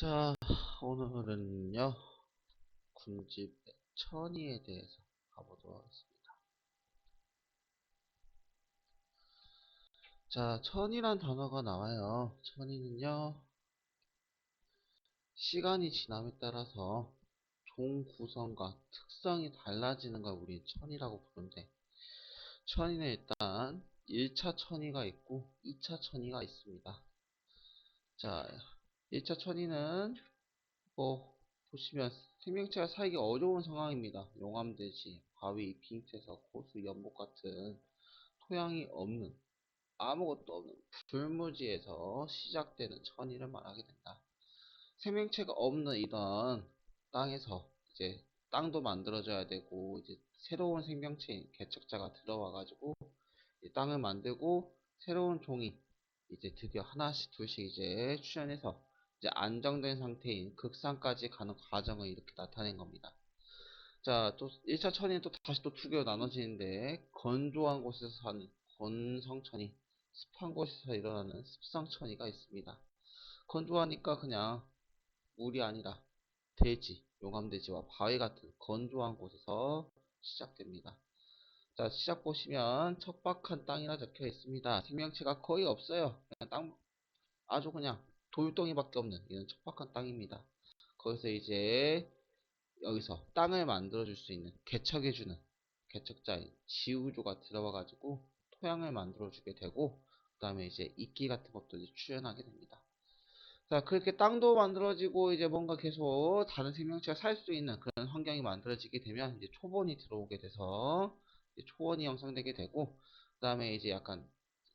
자, 오늘은요, 군집의 천의에 대해서 가보도록 하겠습니다. 자, 천이란 단어가 나와요. 천이는요, 시간이 지남에 따라서 종 구성과 특성이 달라지는 걸 우리 천이라고 부르는데, 천이는 일단 1차 천이가 있고 2차 천이가 있습니다. 자, 1차 천이는 뭐 보시면 생명체가 살기 어려운 상황입니다. 용암돼지, 바위, 빙태석, 호수, 연못 같은 토양이 없는 아무것도 없는 불무지에서 시작되는 천이를 말하게 된다. 생명체가 없는 이런 땅에서 이제 땅도 만들어져야 되고 이제 새로운 생명체인 개척자가 들어와 가지고 땅을 만들고 새로운 종이 이제 드디어 하나씩 둘씩 이제 출현해서 이제 안정된 상태인 극상까지 가는 과정을 이렇게 나타낸 겁니다. 자, 또 1차 천이는 또 다시 또 두 개로 나눠지는데 건조한 곳에서 사는 건성천이, 습한 곳에서 일어나는 습성천이가 있습니다. 건조하니까 그냥 물이 아니라 돼지, 용암돼지와 바위 같은 건조한 곳에서 시작됩니다. 자, 시작 보시면 척박한 땅이라 적혀 있습니다. 생명체가 거의 없어요. 그냥 땅, 아주 그냥 돌덩이밖에 없는 이런 척박한 땅입니다. 거기서 이제 여기서 땅을 만들어 줄 수 있는 개척해 주는 개척자인 지우조가 들어와 가지고 토양을 만들어 주게 되고 그 다음에 이제 이끼 같은 것들이 출현하게 됩니다. 자, 그렇게 땅도 만들어지고 이제 뭔가 계속 다른 생명체가 살 수 있는 그런 환경이 만들어지게 되면 이제 초본이 들어오게 돼서 이제 초원이 형성되게 되고 그 다음에 이제 약간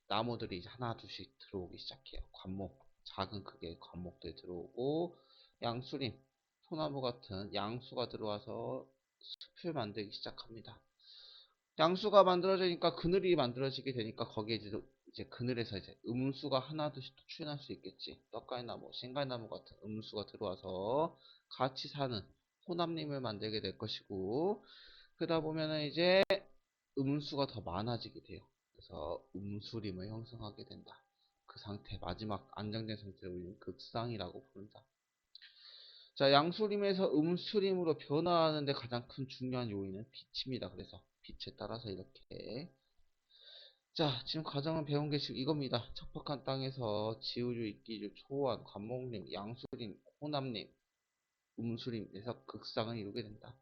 나무들이 이제 하나 둘씩 들어오기 시작해요. 관목, 작은 크기의 관목들이 들어오고 양수림, 소나무 같은 양수가 들어와서 숲을 만들기 시작합니다. 양수가 만들어지니까 그늘이 만들어지게 되니까 거기에 이제, 이제 그늘에서 이제 음수가 하나둘씩 또 출현할 수 있겠지. 떡갈나무, 신갈나무 같은 음수가 들어와서 같이 사는 호남림을 만들게 될 것이고 그러다 보면은 이제 음수가 더 많아지게 돼요. 그래서 음수림을 형성하게 된다. 그 상태, 마지막 안정된 상태를 우리는 극상이라고 부른다. 자, 양수림에서 음수림으로 변화하는데 가장 큰 중요한 요인은 빛입니다. 그래서 빛에 따라서 이렇게 자, 지금 과정을 배운 게 지금 이겁니다. 척박한 땅에서 지우류, 이끼류, 초원, 관목림, 양수림, 호남림, 음수림에서 극상을 이루게 된다.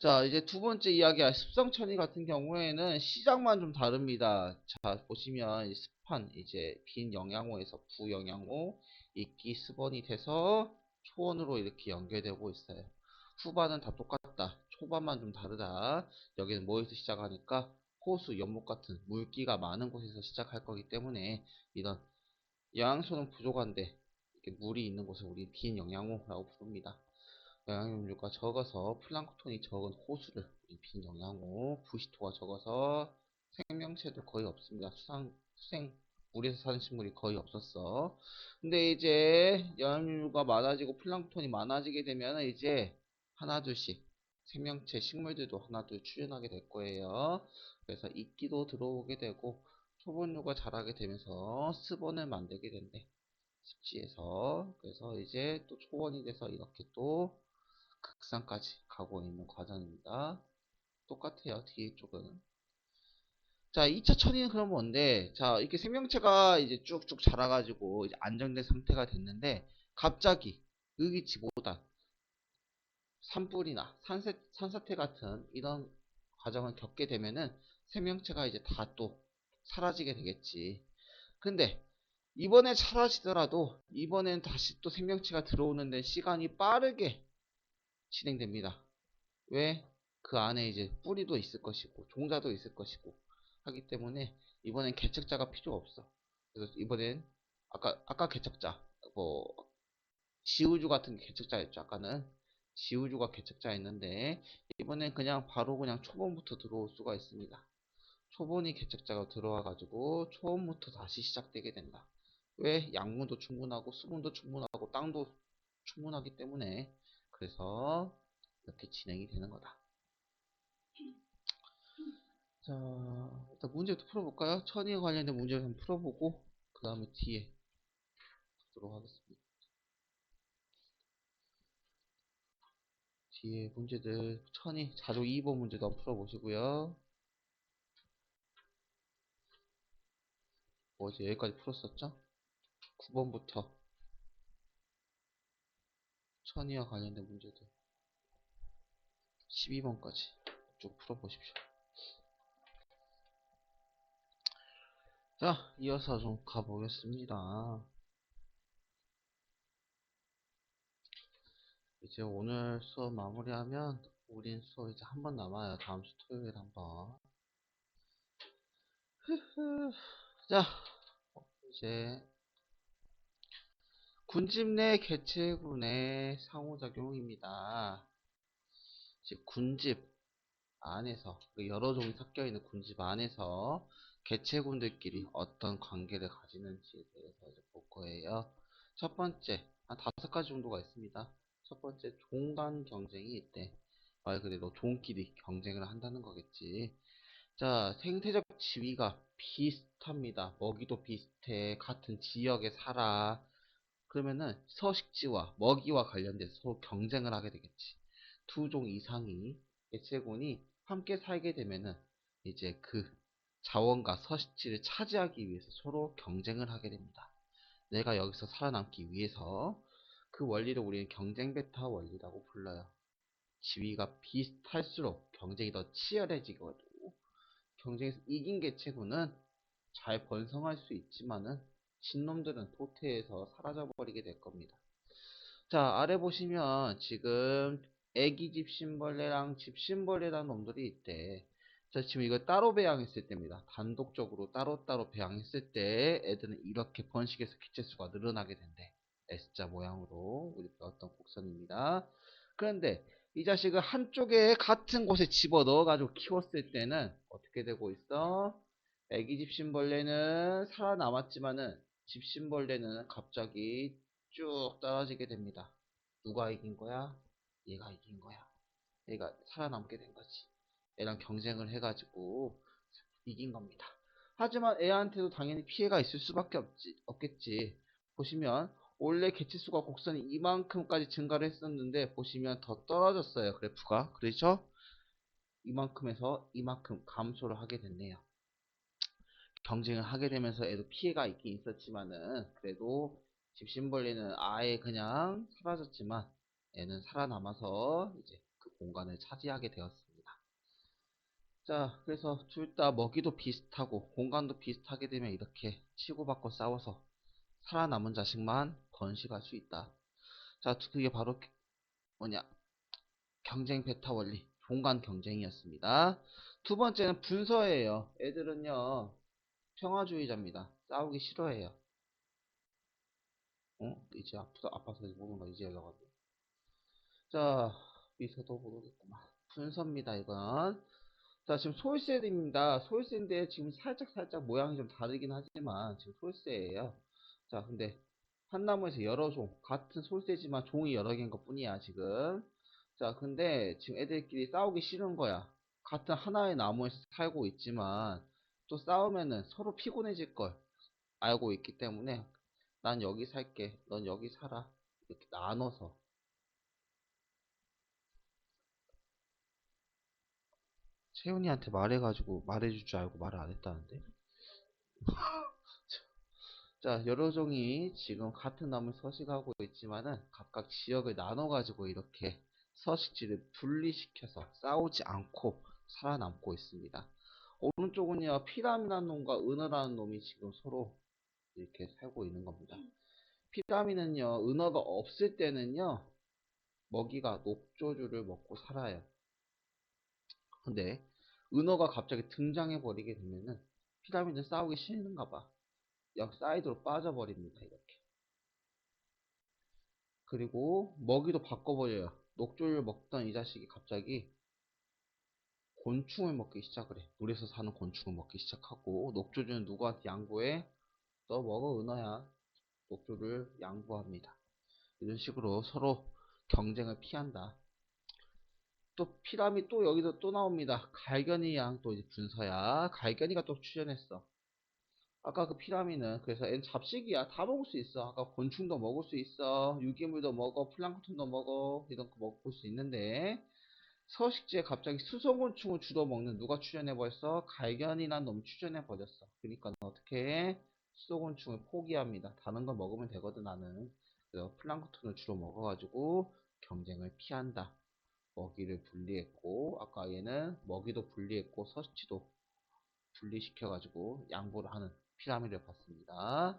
자, 이제 두 번째 이야기야. 습성천이 같은 경우에는 시작만 좀 다릅니다. 자, 보시면 습한 이제 빈 영양호에서 부영양호, 이끼 습원이 돼서 초원으로 이렇게 연결되고 있어요. 후반은 다 똑같다. 초반만 좀 다르다. 여기는 뭐에서 시작하니까 호수, 연못 같은 물기가 많은 곳에서 시작할 거기 때문에 이런 영양소는 부족한데 물이 있는 곳을 우리 빈 영양호라고 부릅니다. 영양염류가 적어서 플랑크톤이 적은 호수를 빈 영양호, 부시토가 적어서 생명체도 거의 없습니다. 수상, 수생, 물에서 사는 식물이 거의 없었어. 근데 이제 영양류가 많아지고 플랑크톤이 많아지게 되면 이제 하나 둘씩 생명체, 식물들도 하나 둘 출현하게 될 거예요. 그래서 이끼도 들어오게 되고 초본류가 자라게 되면서 스본을 만들게 된대. 습지에서. 그래서 이제 또 초원이 돼서 이렇게 또 극상까지 가고 있는 과정입니다. 똑같아요. 뒤에 쪽은. 자, 2차 천이는 그럼 뭔데? 자, 이렇게 생명체가 이제 쭉쭉 자라가지고 이제 안정된 상태가 됐는데 갑자기 의기치보다 산불이나 산세, 산사태 같은 이런 과정을 겪게 되면은 생명체가 이제 다 또 사라지게 되겠지. 근데 이번에 사라지더라도 이번엔 다시 또 생명체가 들어오는데 시간이 빠르게 진행됩니다. 왜? 그 안에 이제 뿌리도 있을 것이고 종자도 있을 것이고 하기 때문에 이번엔 개척자가 필요 없어. 그래서 이번엔 아까 아까 개척자 뭐 지우주 같은 게 개척자였죠. 아까는 지우주가 개척자였는데 이번엔 그냥 바로 그냥 초본부터 들어올 수가 있습니다. 초본이 개척자가 들어와 가지고 초본부터 다시 시작되게 된다. 왜? 양분도 충분하고 수분도 충분하고 땅도 충분하기 때문에 그래서 이렇게 진행이 되는 거다. 자, 일단 문제부터 풀어볼까요? 천이에 관련된 문제를 한번 풀어보고 그 다음에 뒤에 보도록 하겠습니다. 뒤에 문제들 천이 자료 2번 문제도 한번 풀어보시고요. 뭐 어제 여기까지 풀었었죠? 9번부터 천이와 관련된 문제들 12번까지 쭉 풀어보십시오. 자, 이어서 좀 가보겠습니다. 이제 오늘 수업 마무리하면 우린 수업 이제 한 번 남아요. 다음 주 토요일 한 번. 자, 이제 군집 내 개체군의 상호작용입니다. 즉 군집 안에서 그 여러 종이 섞여 있는 군집 안에서 개체군들끼리 어떤 관계를 가지는지에 대해서 이제 볼 거예요. 첫 번째, 한 다섯 가지 정도가 있습니다. 첫 번째, 종간 경쟁이 있대. 말 그대로 종끼리 경쟁을 한다는 거겠지. 자, 생태적 지위가 비슷합니다. 먹이도 비슷해. 같은 지역에 살아. 그러면은 서식지와 먹이와 관련돼서 서로 경쟁을 하게 되겠지. 두 종 이상이 개체군이 함께 살게 되면은 이제 그 자원과 서식지를 차지하기 위해서 서로 경쟁을 하게 됩니다. 내가 여기서 살아남기 위해서 그 원리를 우리는 경쟁 베타 원리라고 불러요. 지위가 비슷할수록 경쟁이 더 치열해지거든. 경쟁에서 이긴 개체군은 잘 번성할 수 있지만은 진놈들은 도태해서 사라져버리게 될 겁니다. 자, 아래 보시면 지금 애기 집신벌레랑 집신벌레라는 놈들이 있대. 자, 지금 이거 따로 배양했을 때입니다. 단독적으로 따로따로 배양했을 때 애들은 이렇게 번식해서 기체수가 늘어나게 된대. S자 모양으로 우리 배웠던 곡선입니다. 그런데 이 자식을 한쪽에 같은 곳에 집어 넣어가지고 키웠을 때는 어떻게 되고 있어? 애기 집신벌레는 살아남았지만은 집신벌레는 갑자기 쭉 떨어지게 됩니다. 누가 이긴 거야? 얘가 이긴 거야. 얘가 살아남게 된 거지. 애랑 경쟁을 해가지고 이긴 겁니다. 하지만 애한테도 당연히 피해가 있을 수밖에 없지, 없겠지. 보시면 원래 개체수가 곡선이 이만큼까지 증가를 했었는데 보시면 더 떨어졌어요. 그래프가. 그렇죠? 이만큼에서 이만큼 감소를 하게 됐네요. 경쟁을 하게 되면서 애도 피해가 있긴 있었지만은 그래도 집신벌레는 아예 그냥 사라졌지만 애는 살아남아서 이제 그 공간을 차지하게 되었습니다. 자, 그래서 둘 다 먹이도 비슷하고 공간도 비슷하게 되면 이렇게 치고받고 싸워서 살아남은 자식만 번식할 수 있다. 자, 그게 바로 뭐냐? 경쟁 베타 원리, 공간 경쟁이었습니다. 두 번째는 분서예요. 애들은요, 평화주의자입니다. 싸우기 싫어해요. 어? 이제 아프다, 아파서 모르는 거 이제 열려가지고. 자, 미서도 모르겠구만. 분서입니다, 이건. 자, 지금 솔셀입니다. 솔셀인데 지금 살짝 살짝 모양이 좀 다르긴 하지만 지금 솔셀이에요. 자, 근데 한 나무에서 여러 종, 같은 솔새지만 종이 여러 개인 것 뿐이야, 지금. 자, 근데 지금 애들끼리 싸우기 싫은 거야. 같은 하나의 나무에서 살고 있지만, 또 싸우면은 서로 피곤해질 걸 알고 있기 때문에, 난 여기 살게, 넌 여기 살아. 이렇게 나눠서. 채훈이한테 말해가지고 말해줄 줄 알고 말을 안 했다는데? 자, 여러 종이 지금 같은 나무에 서식하고 있지만은 각각 지역을 나눠가지고 이렇게 서식지를 분리시켜서 싸우지 않고 살아남고 있습니다. 오른쪽은요, 피라미라는 놈과 은어라는 놈이 지금 서로 이렇게 살고 있는 겁니다. 피라미는요, 은어가 없을 때는요, 먹이가 녹조류를 먹고 살아요. 근데 은어가 갑자기 등장해 버리게 되면은 피라미드 싸우기 싫은가 봐. 역 사이드로 빠져버립니다. 이렇게. 그리고 먹이도 바꿔버려요. 녹조를 먹던 이 자식이 갑자기 곤충을 먹기 시작을 해. 물에서 사는 곤충을 먹기 시작하고 녹조류는 누구한테 양보해? 너 먹어 은어야. 녹조를 양보합니다. 이런 식으로 서로 경쟁을 피한다. 또 피라미 또 여기서 또 나옵니다. 갈견이 양 또 이제 분서야. 갈견이가 또 출연했어. 아까 그 피라미는 그래서 N 잡식이야. 다 먹을 수 있어. 아까 곤충도 먹을 수 있어. 유기물도 먹어. 플랑크톤도 먹어. 이런 거 먹을 수 있는데 서식지에 갑자기 수소곤충을 주로 먹는 누가 출연해 버렸어? 갈견이란 놈이 출연해 버렸어. 그러니까 어떻게 해? 수소곤충을 포기합니다. 다른 거 먹으면 되거든 나는. 그래서 플랑크톤을 주로 먹어가지고 경쟁을 피한다. 먹이를 분리했고 아까 얘는 먹이도 분리했고 서식지도 분리시켜가지고 양보를 하는 피라미드를 봤습니다.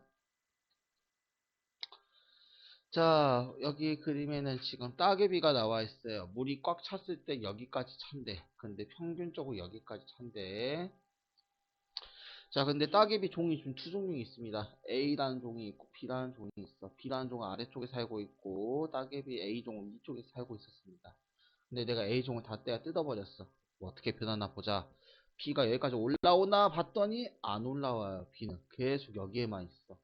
자, 여기 그림에는 지금 따개비가 나와 있어요. 물이 꽉 찼을 때 여기까지 찬대. 근데 평균적으로 여기까지 찬대. 자, 근데 따개비 종이 지금 두 종류 있습니다. A라는 종이 있고 B라는 종이 있어. B라는 종은 아래쪽에 살고 있고 따개비 A종은 위쪽에 살고 있었습니다. 근데 내가 A종을 다 떼어 뜯어버렸어. 뭐 어떻게 변하나 보자. B가 여기까지 올라오나 봤더니 안 올라와요. B는 계속 여기에만 있어.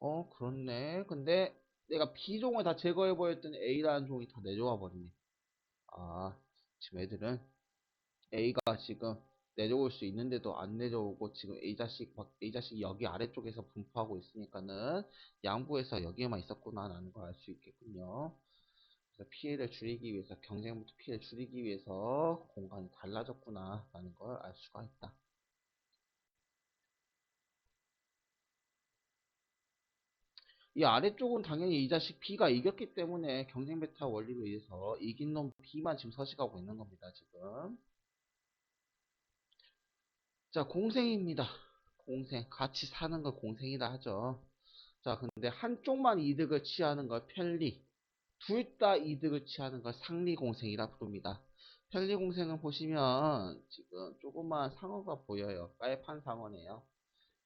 어, 그렇네. 근데 내가 B종을 다 제거해버렸더니 A라는 종이 다 내려와 버리네. 아, 지금 애들은 A가 지금 내려올 수 있는데도 안 내려오고 지금 A 자식 막 A 자식 여기 아래쪽에서 분포하고 있으니까는 양보해서 여기에만 있었구나 라는 걸 알 수 있겠군요. 그래서 피해를 줄이기 위해서 경쟁부터 피해를 줄이기 위해서 공간이 달라졌구나 라는 걸 알 수가 있다. 이 아래쪽은 당연히 이 자식 B가 이겼기 때문에 경쟁 베타 원리로 의해서 이긴 놈 B만 지금 서식하고 있는 겁니다. 지금. 자, 공생입니다. 공생. 같이 사는 걸 공생이라 하죠. 자, 근데 한쪽만 이득을 취하는 걸 편리. 둘 다 이득을 취하는 걸 상리 공생이라 부릅니다. 편리 공생은 보시면 지금 조그만 상어가 보여요. 빨판 상어네요.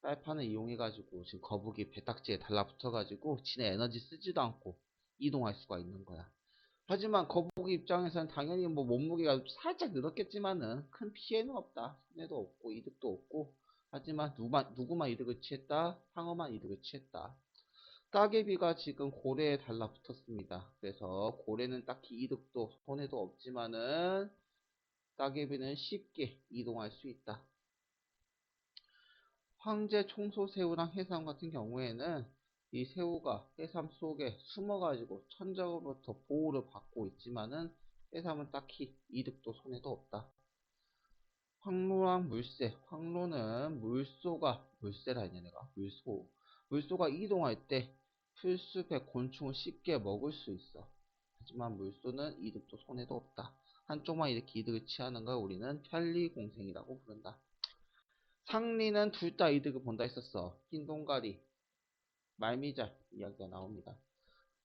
빨판을 이용해가지고 지금 거북이 배딱지에 달라붙어가지고 지네 에너지 쓰지도 않고 이동할 수가 있는 거야. 하지만 거북이 입장에서는 당연히 뭐 몸무게가 살짝 늘었겠지만은 큰 피해는 없다. 손해도 없고 이득도 없고 하지만 누구만, 누구만 이득을 취했다? 상어만 이득을 취했다. 따개비가 지금 고래에 달라붙었습니다. 그래서 고래는 딱히 이득도 손해도 없지만은 따개비는 쉽게 이동할 수 있다. 황제 청소새우랑 해삼 같은 경우에는 이 새우가 해삼 속에 숨어가지고 천적으로부터 보호를 받고 있지만은 해삼은 딱히 이득도 손해도 없다. 황로랑 물새. 황로는 물소가 물새라 했냐 내가 물소. 물소가 이동할 때 풀숲의 곤충을 쉽게 먹을 수 있어. 하지만 물소는 이득도 손해도 없다. 한쪽만 이렇게 이득을 취하는 걸 우리는 편리공생이라고 부른다. 상리는 둘 다 이득을 본다 했었어. 흰 동가리, 말미잘 이야기가 나옵니다.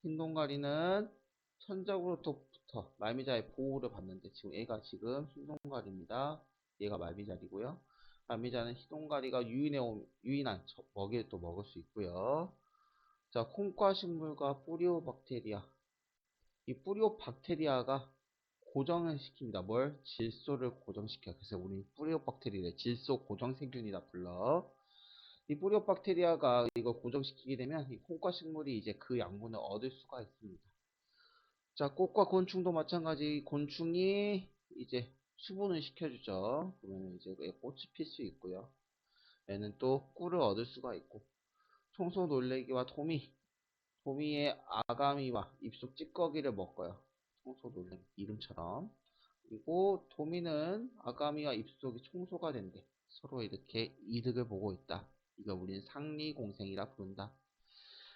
흰 동가리는 천적으로부터 말미잘의 보호를 받는데 지금 얘가 지금 흰 동가리입니다. 얘가 말미잘이고요. 말미잘은 흰 동가리가 유인해 온, 유인한 저- 먹이를 또 먹을 수 있고요. 자, 콩과 식물과 뿌리오 박테리아. 이 뿌리오 박테리아가 고정을 시킵니다. 뭘? 질소를 고정시켜. 그래서 우리 뿌리오박테리아를 질소 고정세균이라 불러. 이 뿌리오박테리아가 이걸 고정시키게 되면 이 콩과 식물이 이제 그 양분을 얻을 수가 있습니다. 자, 꽃과 곤충도 마찬가지. 곤충이 이제 수분을 시켜주죠. 그러면 이제 꽃이 필 수 있고요. 얘는 또 꿀을 얻을 수가 있고. 청소 놀래기와 도미. 도미의 아가미와 입속 찌꺼기를 먹어요. 청소 놀래기 이름처럼. 그리고 도미는 아가미와 입속이 청소가 된대. 서로 이렇게 이득을 보고 있다. 이거 우리는 상리공생이라 부른다.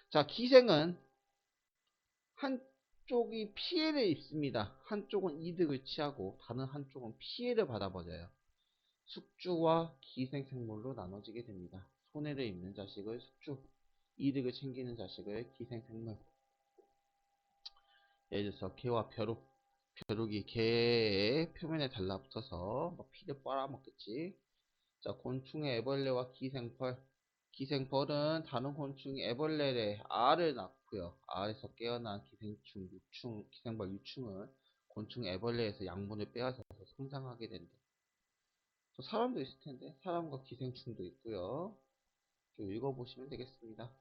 자, 기생은 한쪽이 피해를 입습니다. 한쪽은 이득을 취하고 다른 한쪽은 피해를 받아버려요. 숙주와 기생생물로 나눠지게 됩니다. 손해를 입는 자식을 숙주, 이득을 챙기는 자식을 기생생물. 예를 들어서 개와 벼룩, 벼룩이 개의 표면에 달라붙어서 뭐 피를 빨아먹겠지. 자, 곤충의 애벌레와 기생벌. 기생벌은 다른 곤충이 애벌레의 알을 낳고요. 알에서 깨어난 기생충, 유충, 기생벌 유충은 곤충 애벌레에서 양분을 빼앗아서 성장하게 된다. 또 사람도 있을 텐데 사람과 기생충도 있고요. 좀 읽어보시면 되겠습니다.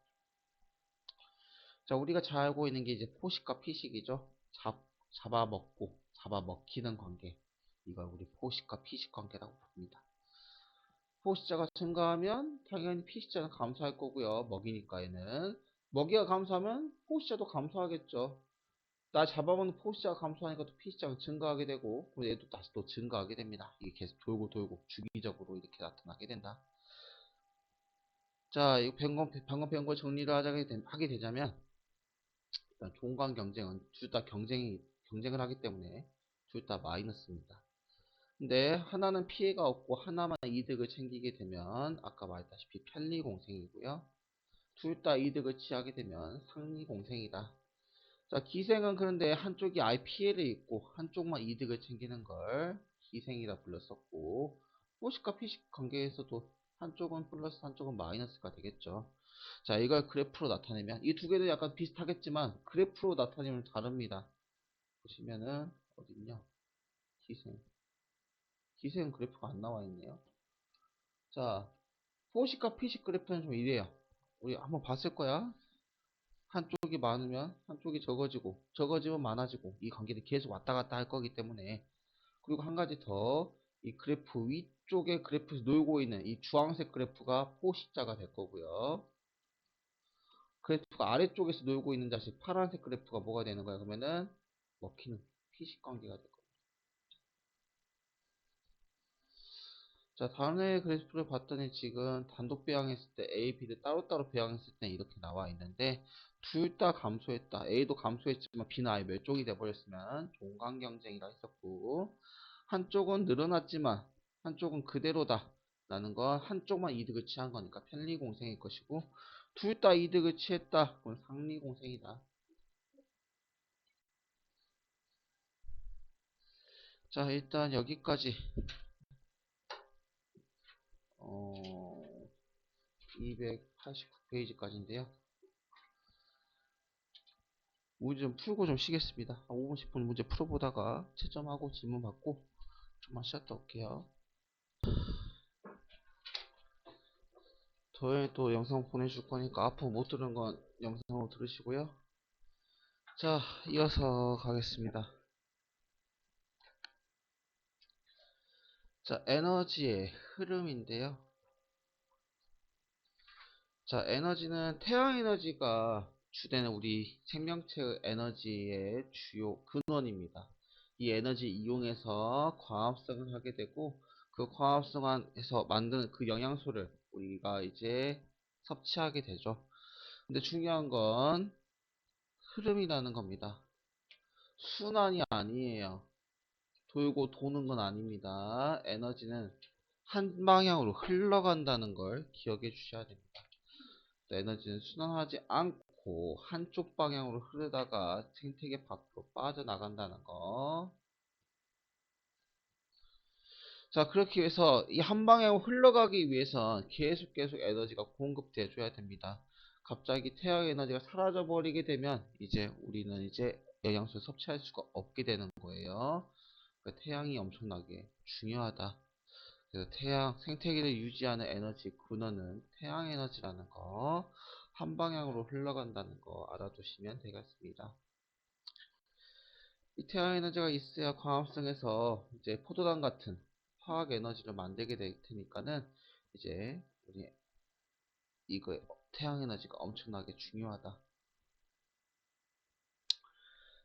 자, 우리가 잘 알고 있는 게 이제 포식과 피식이죠. 잡, 잡아먹고 잡아먹히는 관계. 이걸 우리 포식과 피식 관계라고 부릅니다. 포시자가 증가하면 당연히 피시자는 감소할 거고요. 먹이니까 얘는. 먹이가 감소하면 포시자도 감소하겠죠. 나 잡아먹는 포시자가 감소하니까 또 피시자가 증가하게 되고 그럼 얘도 다시 또 증가하게 됩니다. 이게 계속 돌고 돌고 주기적으로 이렇게 나타나게 된다. 자, 이거 방금, 방금 배운 걸 정리를 하게, 되, 하게 되자면 일단 종간 경쟁은 둘 다 경쟁이 경쟁을 하기 때문에 둘 다 마이너스입니다. 근데 하나는 피해가 없고 하나만 이득을 챙기게 되면 아까 말했다시피 편리 공생이고요. 둘 다 이득을 취하게 되면 상리 공생이다. 자, 기생은 그런데 한쪽이 아예 피해를 입고 한쪽만 이득을 챙기는 걸 기생이라 불렀었고 포식과 피식 관계에서도 한쪽은 플러스 한쪽은 마이너스가 되겠죠. 자, 이걸 그래프로 나타내면 이 두 개는 약간 비슷하겠지만 그래프로 나타내면 다릅니다. 보시면은 어딨냐? 기생. 기생 그래프가 안 나와 있네요. 자, 포식과 피식 그래프는 좀 이래요. 우리 한번 봤을 거야. 한쪽이 많으면 한쪽이 적어지고 적어지면 많아지고 이 관계는 계속 왔다 갔다 할 거기 때문에 그리고 한 가지 더 이 그래프 위쪽에 그래프에서 놀고 있는 이 주황색 그래프가 포식자가 될 거고요. 그래프가 아래쪽에서 놀고 있는 자식 파란색 그래프가 뭐가 되는 거야? 그러면은 먹히는 피식 관계가 될 겁니다. 자, 다음에 그래프를 봤더니 지금 단독 배양했을 때 A, B를 따로따로 배양했을 때 이렇게 나와 있는데 둘 다 감소했다. A도 감소했지만 B는 아예 멸종이 돼버렸으면 종강 경쟁이라 했었고 한쪽은 늘어났지만 한쪽은 그대로다. 라는 건 한쪽만 이득을 취한 거니까 편리공생일 것이고 둘 다 이득을 취했다. 그건 상리공생이다. 자 일단 여기까지 어 289페이지까지인데요. 문제 좀 풀고 좀 쉬겠습니다. 한 5분 10분 문제 풀어보다가 채점하고 질문 받고 좀만 쉬었다 올게요. 저희 또 영상 보내줄 거니까 앞으로 못 들은 건 영상으로 들으시고요. 자, 이어서 가겠습니다. 자, 에너지의 흐름인데요. 자, 에너지는 태양 에너지가 주되는 우리 생명체의 에너지의 주요 근원입니다. 이 에너지 이용해서 과합성을 하게 되고 그 과합성에서 만든 그 영양소를 우리가 이제 섭취하게 되죠. 근데 중요한 건 흐름이라는 겁니다. 순환이 아니에요. 돌고 도는 건 아닙니다. 에너지는 한 방향으로 흘러간다는 걸 기억해 주셔야 됩니다. 에너지는 순환하지 않고 한쪽 방향으로 흐르다가 생태계 밖으로 빠져나간다는 거. 자, 그렇게 해서 이 한 방향으로 흘러가기 위해선 계속 계속 에너지가 공급돼 줘야 됩니다. 갑자기 태양 에너지가 사라져 버리게 되면 이제 우리는 이제 영양소를 섭취할 수가 없게 되는 거예요. 그러니까 태양이 엄청나게 중요하다. 그래서 태양 생태계를 유지하는 에너지 근원은 태양 에너지라는 거, 한 방향으로 흘러간다는 거 알아두시면 되겠습니다. 이 태양 에너지가 있어야 광합성에서 이제 포도당 같은 화학 에너지를 만들게 될 테니까는 이제 우리 이거 태양 에너지가 엄청나게 중요하다.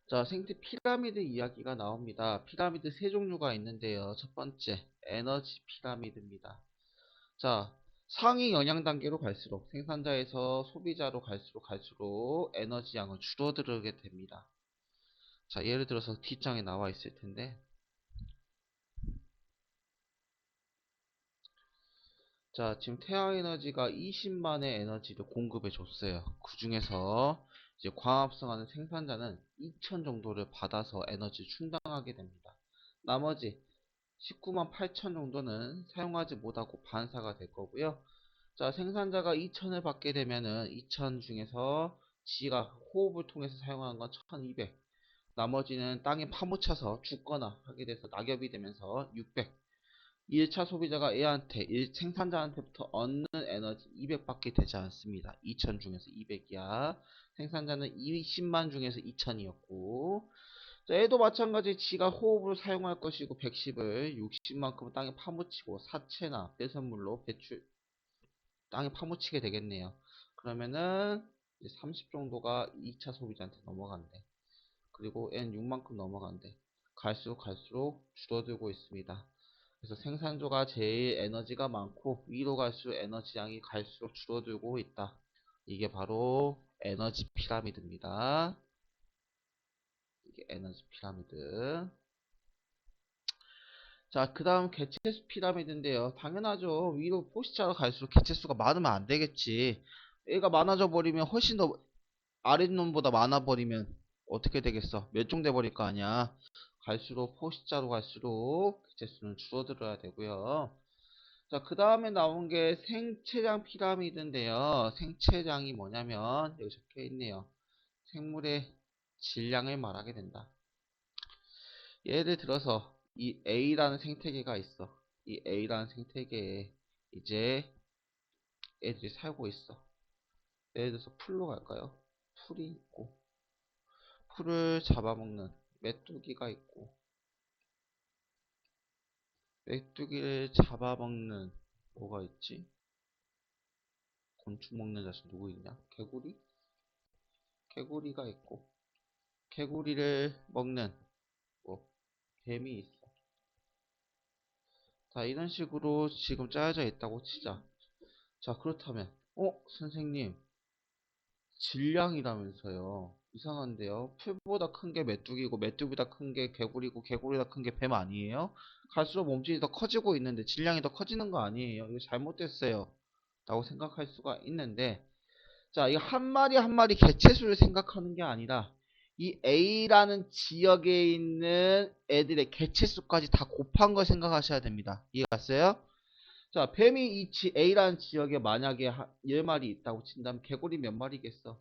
자, 생태 피라미드 이야기가 나옵니다. 피라미드 세 종류가 있는데요. 첫 번째, 에너지 피라미드입니다. 자, 상위 영양 단계로 갈수록 생산자에서 소비자로 갈수록 갈수록 에너지 양은 줄어들게 됩니다. 자, 예를 들어서 뒷장에 나와 있을 텐데 자, 지금 태양 에너지가 20만의 에너지를 공급해 줬어요. 그 중에서 이제 광합성하는 생산자는 2000 정도를 받아서 에너지 충당하게 됩니다. 나머지 19만 8천 정도는 사용하지 못하고 반사가 될 거고요. 자, 생산자가 2000을 받게 되면은 2000 중에서 지가 호흡을 통해서 사용하는 건 1200. 나머지는 땅에 파묻혀서 죽거나 하게 돼서 낙엽이 되면서 600. 1차 소비자가 얘한테 생산자한테부터 얻는 에너지 200밖에 되지 않습니다. 2000 중에서 200이야. 생산자는 20만 중에서 2000이었고 자, 얘도 마찬가지 지가 호흡으로 사용할 것이고 110을 60만큼 땅에 파묻히고 사체나 배선물로 배출 땅에 파묻히게 되겠네요. 그러면은 30 정도가 2차 소비자한테 넘어간대. 그리고 N 6만큼 넘어간대. 갈수록 갈수록 줄어들고 있습니다. 그래서 생산조가 제일 에너지가 많고 위로 갈수록 에너지 양이 갈수록 줄어들고 있다. 이게 바로 에너지 피라미드입니다. 이게 에너지 피라미드. 자, 그 다음 개체수 피라미드인데요. 당연하죠. 위로 포시자로 갈수록 개체수가 많으면 안 되겠지. 얘가 많아져 버리면 훨씬 더 아랫놈보다 많아 버리면 어떻게 되겠어? 몇종돼 버릴 거 아니야. 갈수록 포시자로 갈수록 개체 수는 줄어들어야 되고요. 자, 그 다음에 나온 게 생체장 피라미드인데요. 생체장이 뭐냐면 여기 적혀 있네요. 생물의 질량을 말하게 된다. 예를 들어서 이 A라는 생태계가 있어. 이 A라는 생태계에 이제 애들이 살고 있어. 예를 들어서 풀로 갈까요? 풀이 있고 풀을 잡아먹는 메뚜기가 있고 메뚜기를 잡아먹는 뭐가 있지? 곤충 먹는 자식 누구 있냐? 개구리? 개구리가 있고 개구리를 먹는 뭐 뱀이 있어. 자 이런 식으로 지금 짜여져 있다고 치자. 자 그렇다면 어 선생님 질량이라면서요. 이상한데요. 풀보다 큰 게 메뚜기고 메뚜기보다 큰 게 개구리고 개구리보다 큰 게 뱀 아니에요? 갈수록 몸집이 더 커지고 있는데 질량이 더 커지는 거 아니에요? 이거 잘못됐어요. 라고 생각할 수가 있는데 자, 이 한 마리 한 마리 개체수를 생각하는 게 아니라 이 A라는 지역에 있는 애들의 개체수까지 다 곱한 걸 생각하셔야 됩니다. 이해 갔어요? 자, 뱀이 이 지- A라는 지역에 만약에 한 10마리 있다고 친다면 개구리 몇 마리겠어?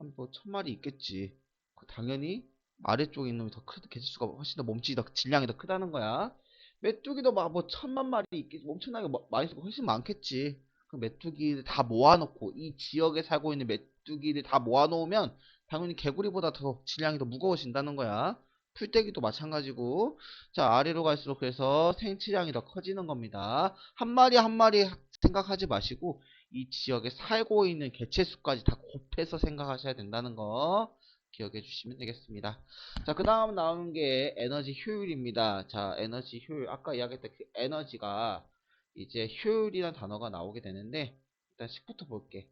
한 뭐 천 마리 있겠지. 그 당연히 아래쪽에 있는 놈이 더 크, 개체수가 훨씬 더 몸집이 더 질량이 더 크다는 거야. 메뚜기도 막 뭐 천만 마리 있겠지. 엄청나게 마- 많이 있고 훨씬 많겠지. 그 메뚜기를 다 모아놓고 이 지역에 살고 있는 메뚜기를 다 모아놓으면 당연히 개구리보다 더 질량이 더 무거워진다는 거야. 풀떼기도 마찬가지고 자 아래로 갈수록 그래서 생체량이 더 커지는 겁니다. 한 마리 한 마리 생각하지 마시고 이 지역에 살고 있는 개체 수까지 다 곱해서 생각하셔야 된다는 거 기억해 주시면 되겠습니다. 자, 그 다음 나오는 게 에너지 효율입니다. 자, 에너지 효율. 아까 이야기했던 그 에너지가 이제 효율이라는 단어가 나오게 되는데 일단 10부터 볼게.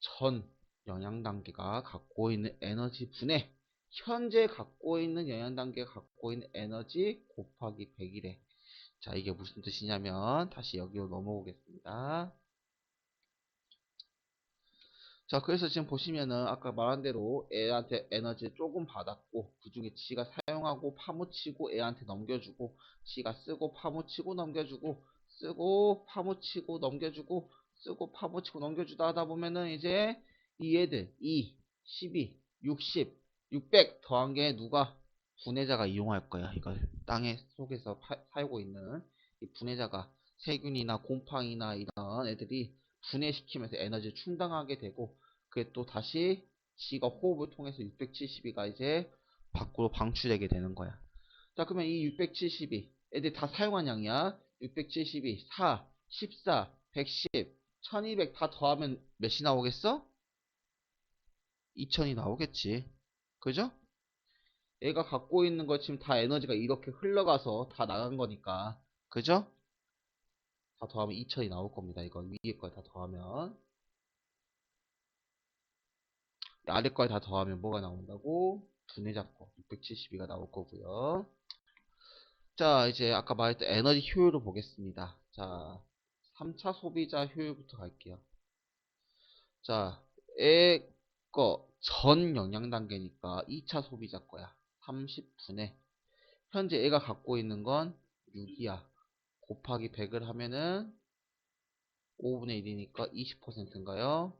전 영양 단계가 갖고 있는 에너지 분해 현재 갖고 있는 영양 단계가 갖고 있는 에너지 곱하기 100이래. 자, 이게 무슨 뜻이냐면 다시 여기로 넘어오겠습니다. 자, 그래서 지금 보시면은 아까 말한 대로 애한테 에너지 조금 받았고 그 중에 지가 사용하고 파묻히고 애한테 넘겨주고 지가 쓰고 파묻히고 넘겨주고 쓰고 파묻히고 넘겨주고 쓰고 파묻히고 넘겨주다 하다 보면은 이제 이 애들 2, 12, 60, 600 더한 게 누가 분해자가 이용할 거야. 이걸 땅의 속에서 파- 살고 있는 이 분해자가 세균이나 곰팡이나 이런 애들이 분해시키면서 에너지를 충당하게 되고 그게 또 다시 지가 호흡을 통해서 672가 이제 밖으로 방출되게 되는 거야. 자 그러면 이 672 애들 다 사용한 양이야. 672, 4, 14, 110, 1200 다 더하면 몇이 나오겠어? 2000이 나오겠지. 그죠? 얘가 갖고 있는 거 지금 다 에너지가 이렇게 흘러가서 다 나간 거니까. 그죠? 다 더하면 2000이 나올 겁니다. 이거 위에 거다 더하면. 아래 거에 다 더하면 뭐가 나온다고? 분해자 거 672가 나올 거고요. 자, 이제 아까 말했던 에너지 효율을 보겠습니다. 자, 3차 소비자 효율부터 갈게요. 자, 애거 전 영양 단계니까 2차 소비자 거야. 30분의 현재 애가 갖고 있는 건 6이야. 곱하기 100을 하면은 5분의 1이니까 20%인가요?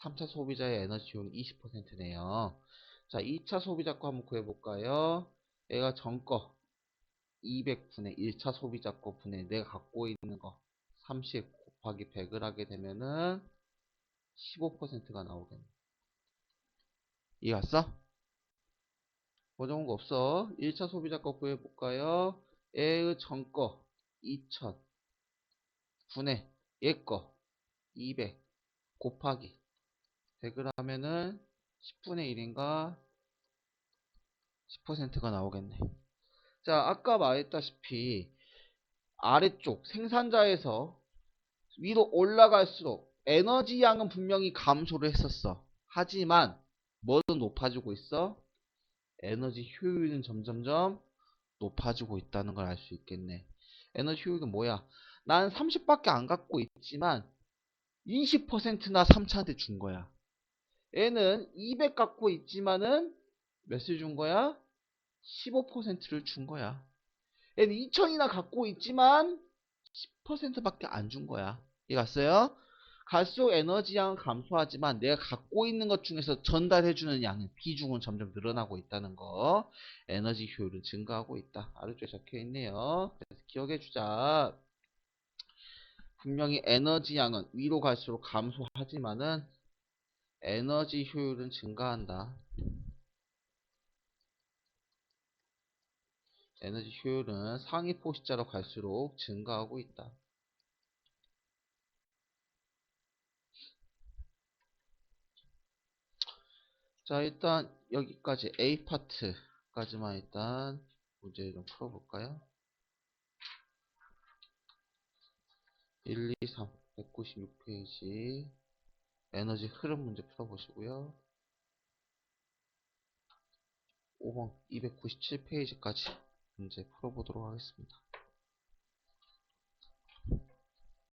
3차 소비자의 에너지 효율은 20%네요. 자, 2차 소비자 거 한번 구해볼까요? 얘가 전거 200분의 1차 소비자 거 분의 내가 갖고 있는 거 30 곱하기 100을 하게 되면은 15%가 나오겠네. 이해 갔어? 어려운 거 없어. 1차 소비자 거 구해볼까요? 에의 전거 2000 분의 얘거 200 곱하기 100을 하면은 10분의 1인가 10%가 나오겠네. 자, 아까 말했다시피 아래쪽 생산자에서 위로 올라갈수록 에너지 양은 분명히 감소를 했었어. 하지만 뭐는 높아지고 있어? 에너지 효율은 점점점 높아지고 있다는 걸 알 수 있겠네. 에너지 효율은 뭐야? 난 30밖에 안 갖고 있지만 20%나 3차한테 준 거야. 얘는 200 갖고 있지만은 몇을 준 거야? 15%를 준 거야. 얘는 2000이나 갖고 있지만 10%밖에 안 준 거야. 이해 갔어요? 갈수록 에너지 양은 감소하지만 내가 갖고 있는 것 중에서 전달해주는 양의 비중은 점점 늘어나고 있다는 거. 에너지 효율은 증가하고 있다. 아래쪽에 적혀 있네요. 기억해주자. 분명히 에너지 양은 위로 갈수록 감소하지만은 에너지 효율은 증가한다. 에너지 효율은 상위 포시자로 갈수록 증가하고 있다. 자, 일단 여기까지 A 파트까지만 일단 문제 좀 풀어볼까요? 1, 2, 3, 196페이지 에너지 흐름 문제 풀어보시고요. 5번 297페이지까지 문제 풀어보도록 하겠습니다.